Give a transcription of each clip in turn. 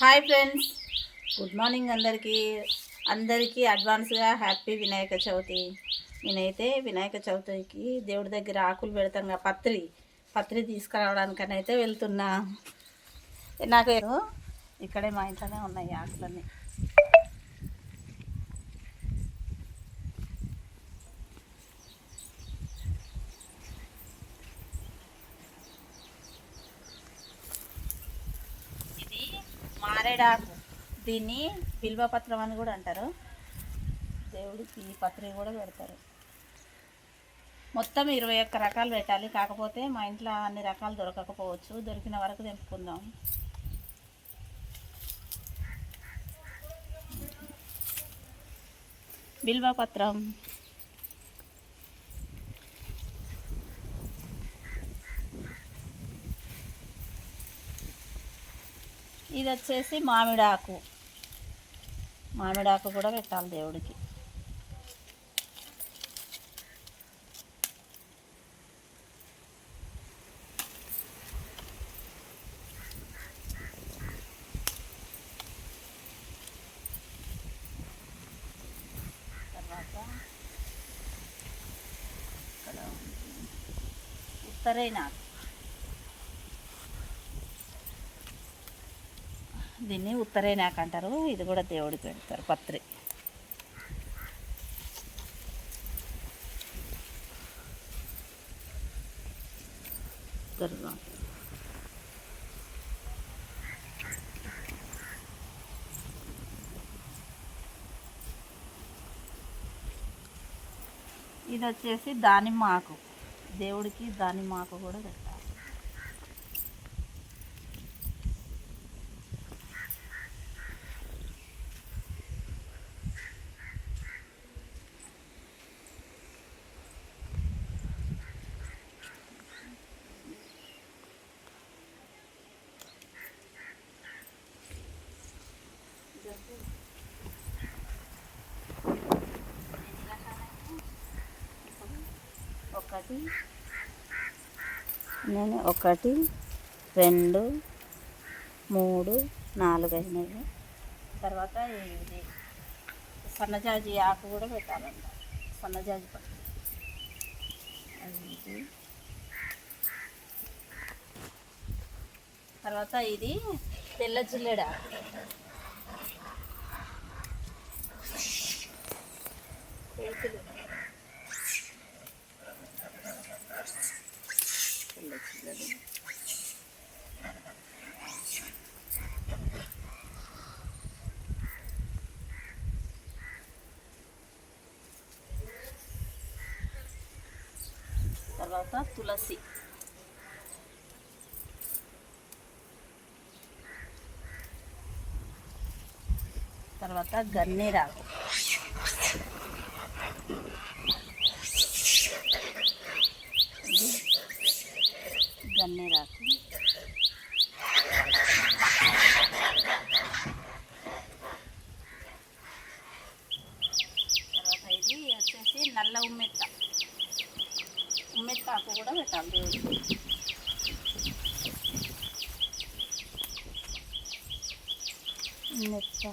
Hi friends. Good morning అందరికీ. అందరికీ అడ్వాన్స్గా హ్యాపీ వినాయక చవితి. నేనైతే వినాయక చవితికి దేవుడి దగ్గర ఆకులు పెడతాం పత్రి. పత్రి తీసుకురావడానికని అయితే వెళ్తున్నా నాకు ఇక్కడే మా ఇంట్లోనే ఉన్నాయి ఆకులన్నీ ఇది మారేడాకు దీన్ని బిల్వపత్రం అని కూడా అంటారు. దేవుడికి ఈ పత్రి కూడా పెడతారు. మొత్తం ఇరవై ఒక్క రకాలు పెట్టాలి. కాకపోతే మా ఇంట్లో అన్ని రకాలు దొరకకపోవచ్చు. దొరికిన వరకు తెంపుకుందాం. బిల్వపత్రం ఇది వచ్చేసి మామిడాకు. మామిడాకు కూడా పెట్టాలి దేవుడికి. తర్వాత ఇక్కడ ఉత్తరైనాకు దీన్ని ఉత్తరేనాక అంటారు ఇది కూడా దేవుడికి పెడతారు పత్రి. తర్వాత ఇది వచ్చేసి దానిమ్మ ఆకు. దేవుడికి దానిమ్మ ఆకు కూడా పెడతారు. ఒకటి నేను ఒకటి రెండు మూడు నాలుగు అయినవి తర్వాత ఇది సన్నజాజి ఆకు కూడా పెట్టాలంట. సన్నజాజి పట్టు అది తర్వాత ఇది తెల్ల జిల్లెడ చేతులు తెల్ల తర్వాత తులసి. తర్వాత గన్నేరాకు ఇది గన్నేరాకు తర్వాత ఇది వచ్చేసి నల్ల ఉమ్మెత్త ఉమ్మెత్త ఆకు కూడా పెట్టాలి. దేవుడికి ఉమ్మెత్త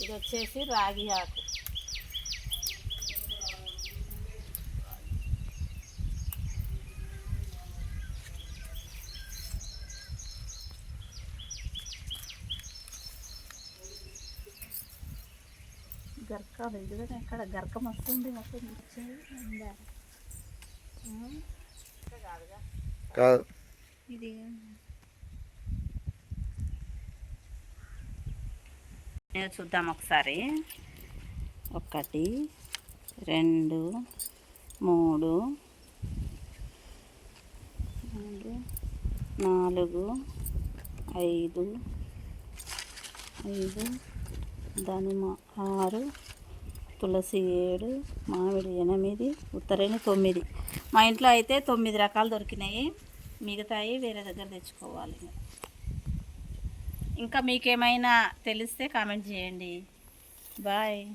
ఇది వచ్చేసి రాగి ఆకు. గర్క ఇది ఎక్కడ? గర్కం వస్తుంది మొత్తం వచ్చేది ఉందా? కాదుగా కాదు. ఇది. నేను చూద్దాం ఒకసారి. ఒకటి రెండు మూడు మూడు నాలుగు ఐదు ఐదు దానిమ్మ ఆరు తులసి ఏడు మామిడి ఎనిమిది ఉత్తరేణి తొమ్మిది. మా ఇంట్లో అయితే తొమ్మిది రకాలు దొరికినాయి. మిగతాయి వేరే దగ్గర తెచ్చుకోవాలి. ఇంకా మీకేమైనా తెలిస్తే కామెంట్ చేయండి. బాయ్.